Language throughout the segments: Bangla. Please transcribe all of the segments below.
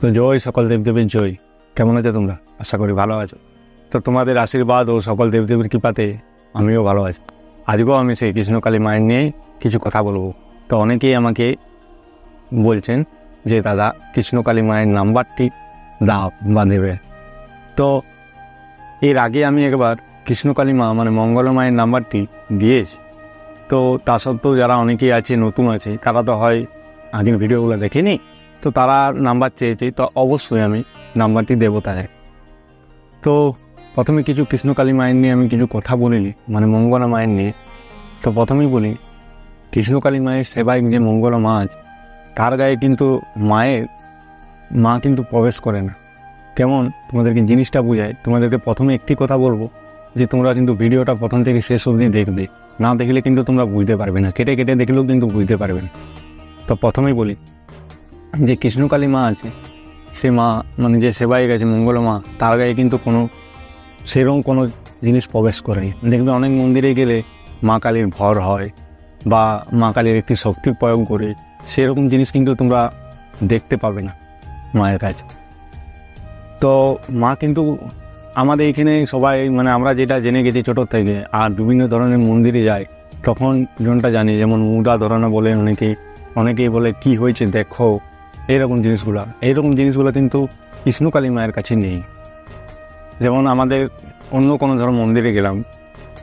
তো জয় সকল দেবদেবীর জয়। কেমন আছো তোমরা? আশা করি ভালো আছো। তো তোমাদের আশীর্বাদ ও সকল দেবদেবীর কৃপাতে আমিও ভালো আছি। আজকেও আমি সেই কৃষ্ণকালী মায়ের নিয়ে কিছু কথা বলব। তো অনেকেই আমাকে বলছেন যে, দাদা, কৃষ্ণকালী মায়ের নাম্বারটি দাও বা দেবে। তো এর আগে আমি একবার কৃষ্ণকালী মা মানে মঙ্গল মায়ের নাম্বারটি দিয়েছি। তো তা সত্ত্বেও যারা অনেকেই আছে, নতুন আছে, তারা তো হয় আগের ভিডিওগুলো দেখেনি। তো তারা নাম্বার চেয়েছে তো অবশ্যই আমি নাম্বারটি দেবো তাদের। তো প্রথমে কিছু কৃষ্ণকালী মায়ের নিয়ে আমি কিছু কথা বলিনি মানে মঙ্গলা মায়ের নিয়ে। তো প্রথমেই বলি, কৃষ্ণকালী মায়ের সেবায় যে মঙ্গলা মা আছে, তার গায়ে কিন্তু মায়ের মা কিন্তু প্রবেশ করে না। কেমন? তোমাদেরকে জিনিসটা বোঝায় তোমাদেরকে প্রথমে একটি কথা বলব, যে তোমরা কিন্তু ভিডিওটা প্রথম থেকে শেষ অবধি দেখবে। না দেখলে কিন্তু তোমরা বুঝতে পারবে না, কেটে কেটে দেখলেও কিন্তু বুঝতে পারবে না। তো প্রথমেই বলি যে কৃষ্ণকালী মা আছে, সে মা মানে যে সেবাই গেছে, মঙ্গল মা, তার গায়ে কিন্তু কোনো, সেরকম কোনো জিনিস প্রবেশ করেনি। দেখবে অনেক মন্দিরে গেলে মা কালীর ভর হয় বা মা কালীর একটি শক্তি প্রয়োগ করে, সেরকম জিনিস কিন্তু তোমরা দেখতে পাবে না মায়ের কাছে। তো মা কিন্তু আমাদের এখানে সবাই মানে আমরা যেটা জেনে গেছি ছোটোর থেকে, আর বিভিন্ন ধরনের মন্দিরে যায়, তখন জনটা জানি, যেমন মুদা ধরানো বলে অনেকে, অনেকেই বলে, কি হয়েছে? দেখো। এইরকম জিনিসগুলো। এইরকম জিনিসগুলো কিন্তু কৃষ্ণকালী মায়ের কাছে নেই। যেমন আমাদের অন্য কোনো ধরো মন্দিরে গেলাম,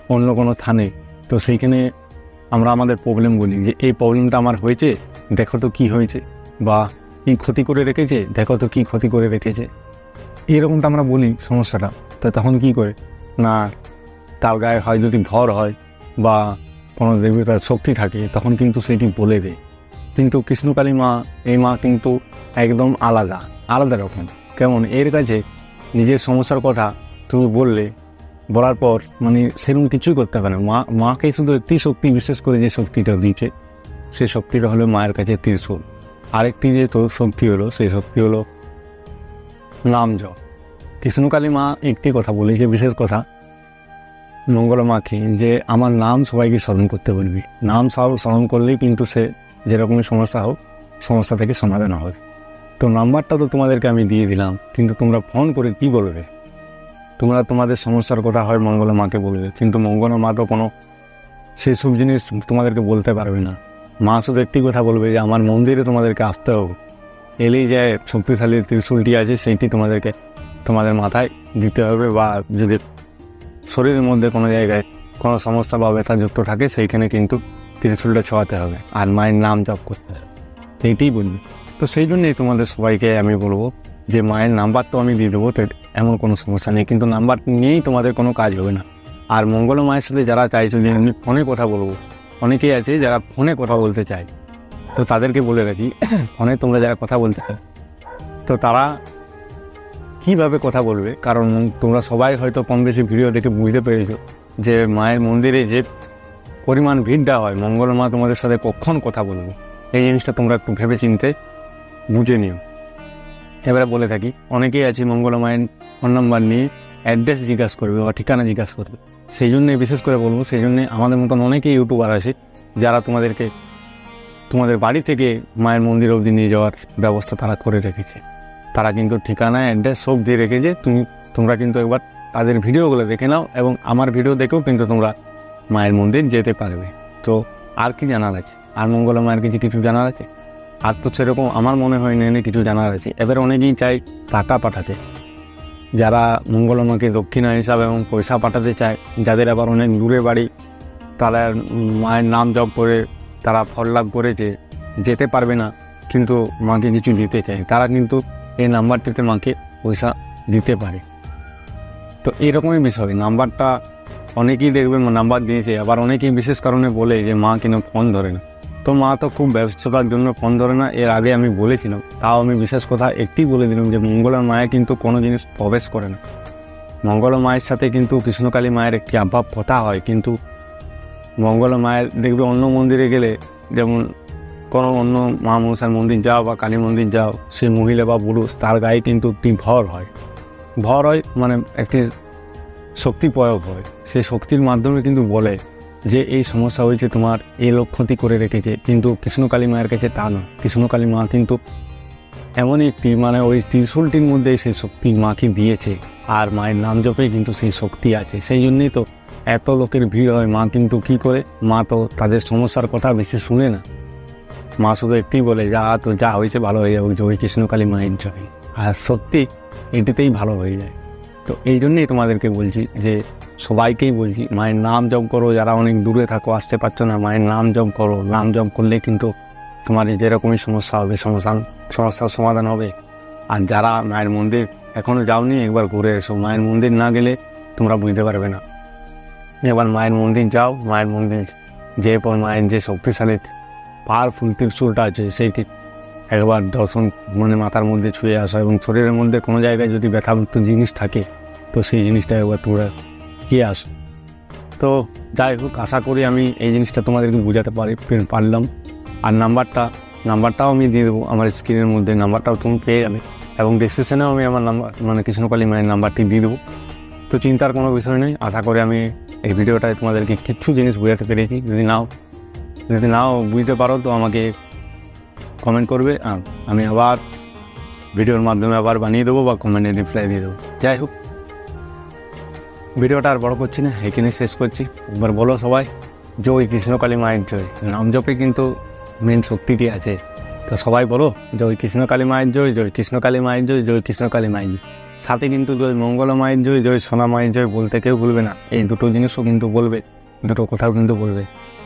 অন্য কোনো থানে, তো সেইখানে আমরা আমাদের প্রবলেম বলি যে, এই প্রবলেমটা আমার হয়েছে, দেখো তো কী হয়েছে, বা কী ক্ষতি করে রেখেছে, দেখো তো কী ক্ষতি করে রেখেছে। এরকমটা আমরা বলি সমস্যাটা। তো তখন কি করে? না, তার গায়ে হয় যদি ভর হয়, বা কোনো দেবতার শক্তি থাকে, তখন কিন্তু সেটি বলে দেয়। কিন্তু কৃষ্ণকালী মা, এই মা কিন্তু একদম আলাদা আলাদা রকম। কেমন? এর কাছে নিজের সমস্যার কথা তুমি বললে, বলার পর মানে সেরকম কিছুই করতে পারে। মা, মাকে শুধু একটি শক্তি বিশেষ করে যে শক্তিটা দিয়েছে সেই শক্তিটা হলো মায়ের কাছে ত্রিশূল। আরেকটি যে তোর শক্তি হলো, সেই শক্তি হলো নাম জপ। কৃষ্ণকালী মা একটি কথা বলেছে বিশেষ কথা, মঙ্গল মাকে, যে আমার নাম সবাইকে স্মরণ করতে বলবি। নাম স্মরণ করলেই কিন্তু সে যেরকমই সমস্যা হোক, সমস্যা থেকে সমাধান হবে। তো নাম্বারটা তো তোমাদেরকে আমি দিয়ে দিলাম, কিন্তু তোমরা ফোন করে কি বলবে? তোমরা তোমাদের সমস্যার কথা হয় মঙ্গলা মাকে বলবে, কিন্তু মঙ্গলা মা তো কোনো সেই সব জিনিস তোমাদেরকে বলতে পারবে না। মা শুধু একটি কথা বলবে যে, আমার মন্দিরে তোমাদেরকে আসতে হবে। এলেই যে শক্তিশালী ত্রিশূলটি আছে, সেইটি তোমাদেরকে তোমাদের মাথায় দিতে হবে বা যদি শরীরের মধ্যে কোনো জায়গায় কোনো সমস্যা বা ব্যথা যুক্ত থাকে, সেইখানে কিন্তু ত্রিশূলটা ছোঁয়াতে হবে আর মায়ের নাম জপ করতে হবে। এইটাই বলবি। তো সেই জন্যই তোমাদের সবাইকে আমি বলব যে মায়ের নাম্বার তো আমি দিয়ে দেবো, তো এমন কোনো সমস্যা নেই। কিন্তু নাম্বার নিয়েই তোমাদের কোনো কাজ হবে না। আর মঙ্গল মায়ের সাথে যারা চাইছো যে আমি ফোনে কথা বলব, অনেকেই আছে যারা ফোনে কথা বলতে চায়। তো তাদেরকে বলে রাখি, ফোনে তোমরা যারা কথা বলতে চাও, তো তারা কীভাবে কথা বলবে? কারণ তোমরা সবাই হয়তো কম বেশি ভিডিও দেখে বুঝতে পেরেছ যে মায়ের মন্দিরে যে পরিমাণ ভিড়টা হয়। মঙ্গল মা তোমাদের সাথে কখন কথা বলব? এই জিনিসটা তোমরা একটু ভেবে চিনতে বুঝে নিও। এবারে বলে থাকি, অনেকেই আছে মঙ্গল মায়ের ফোন নাম্বার নিয়ে অ্যাড্রেস জিজ্ঞাসা করবে বা ঠিকানা জিজ্ঞাসা করবে। সেই জন্যে বিশেষ করে বলব, সেই জন্যে আমাদের মতন অনেকেই ইউটিউবার আছে, যারা তোমাদেরকে, তোমাদের বাড়ি থেকে মায়ের মন্দির অবধি নিয়ে যাওয়ার ব্যবস্থা তারা করে রেখেছে। তারা কিন্তু ঠিকানা অ্যাড্রেস সব দিয়ে রেখেছে। তুমি, তোমরা কিন্তু একবার তাদের ভিডিওগুলো দেখে নাও এবং আমার ভিডিও দেখেও কিন্তু তোমরা মায়ের মন্দির যেতে পারবে। তো আর কি জানার আছে? আর মঙ্গলা মায়ের কিছু কিছু জানার আছে? আর তো সেরকম আমার মনে হয় না কিছু জানার আছে। এবার অনেকেই চাই টাকা পাঠাতে। যারা মঙ্গলমাকে দক্ষিণা হিসাবে এবং পয়সা পাঠাতে চায়, যাদের আবার অনেক দূরে বাড়ি, তারা মায়ের নাম জপ করে, তারা ফল লাভ করেছে যেতে পারবে না, কিন্তু মাকে কিছু দিতে চায়। তারা কিন্তু এই নাম্বারটিতে মাকে পয়সা দিতে পারে। তো এইরকমই বিষয়। নাম্বারটা অনেকেই দেখবে নাম্বার দিয়েছে, আবার অনেকেই বিশেষ কারণে বলে যে, মা, কেন ফোন ধরে না? তো মা তো খুব ব্যস্ততার জন্য ফোন ধরে না, এর আগে আমি বলেছিলাম। তাও আমি বিশেষ কথা একটি বলে দিলাম যে মঙ্গলার মায়ে কিন্তু কোনো জিনিস প্রবেশ করে না। মঙ্গল মায়ের সাথে কিন্তু কৃষ্ণকালী মায়ের একটি আভাব কথা হয়, কিন্তু মঙ্গল মায়ের দেখবে অন্য মন্দিরে গেলে, যেমন কোনো অন্য মা মনসার মন্দির যাও বা কালী মন্দির যাও, সে মহিলা বা পুরুষ, তার গায়ে কিন্তু একটি ভর হয়। ভর হয় মানে একটি শক্তি প্রয়োগ হয়। সেই শক্তির মাধ্যমে কিন্তু বলে যে, এই সমস্যা হয়েছে তোমার, এই লোক ক্ষতি করে রেখেছে। কিন্তু কৃষ্ণকালী মায়ের কাছে তা নয়। কৃষ্ণকালী মা কিন্তু এমনই একটি মানে ওই ত্রিশূলটির মধ্যে সেই শক্তি মাকে দিয়েছে। আর মায়ের নাম জপে কিন্তু সেই শক্তি আছে। সেই জন্যই তো এত লোকের ভিড় হয়। মা কিন্তু কি করে? মা তো তাদের সমস্যার কথা বেশি শুনে না। মা শুধু একটি বলে, যা, তো যা হয়েছে ভালো হয়ে যাবে। জয় কৃষ্ণকালী মায়ের জয় আর সত্যি এটিতেই ভালো হয়ে যায়। তো এই জন্যেই তোমাদেরকে বলছি যে সবাইকেই বলছি, মায়ের নাম জপ করো, যারা অনেক দূরে থাকো, আসতে পারছ না, মায়ের নাম জপ করো। নাম জপ করলে কিন্তু তোমার যেরকমই সমস্যা হবে সমস্যা সমস্যার সমাধান হবে। আর যারা মায়ের মন্দির এখনও যাওনি, একবার ঘুরে এসো। মায়ের মন্দির না গেলে তোমরা বুঝতে পারবে না। এবার মায়ের মন্দির যাও, মায়ের মন্দির যে পর মায়ের যে শক্তিশালী পাওয়ারফুল ত্রিশূলটা আছে, সেইটি একবার দর্শন মানে মাথার মধ্যে ছুঁয়ে আসা এবং শরীরের মধ্যে কোনো জায়গায় যদি ব্যথামুক্ত জিনিস থাকে, তো সেই জিনিসটা একবার তোমরা গিয়ে আসো। তো যাই হোক, আশা করি আমি এই জিনিসটা তোমাদেরকে বোঝাতে পারি পারলাম। আর নাম্বারটা, নাম্বারটাও আমি দিয়ে দেবো আমার স্ক্রিনের মধ্যে, নাম্বারটাও তুমি পেয়ে যাবে। এবং ডিসক্রিপশনেও আমি আমার নাম্বার মানে কৃষ্ণকালী মায়ের নাম্বারটি দিয়ে দেবো। তো চিন্তার কোনো বিষয় নেই, আশা করি আমি এই ভিডিওটায় তোমাদেরকে কিছু জিনিস বোঝাতে পেরেছি। যদি নাও যদি নাও বুঝতে পারো, তো আমাকে কমেন্ট করবে, আর আমি আবার ভিডিওর মাধ্যমে আবার বানিয়ে দেবো বা কমেন্টে রিপ্লাই দিয়ে দেবো। যাই হোক ভিডিওটা আর বড় করছি না, এখানে শেষ করছি। একবার বলো সবাই, জয় কৃষ্ণকালী মায়ের জয়। নাম জপে কিন্তু মেন শক্তিটি আছে। তো সবাই বলো, জয় কৃষ্ণকালী মায়ের জয় জয় কৃষ্ণকালী মায়ের জয় জয় কৃষ্ণকালী মায়ের জয়। সাথে কিন্তু জয় মঙ্গল মায়ের জয় জয় সোনা মায়ের জয় বলতে কেউ ভুলবে না। এই দুটো জিনিসও কিন্তু বলবে, দুটো কথাও কিন্তু বলবে।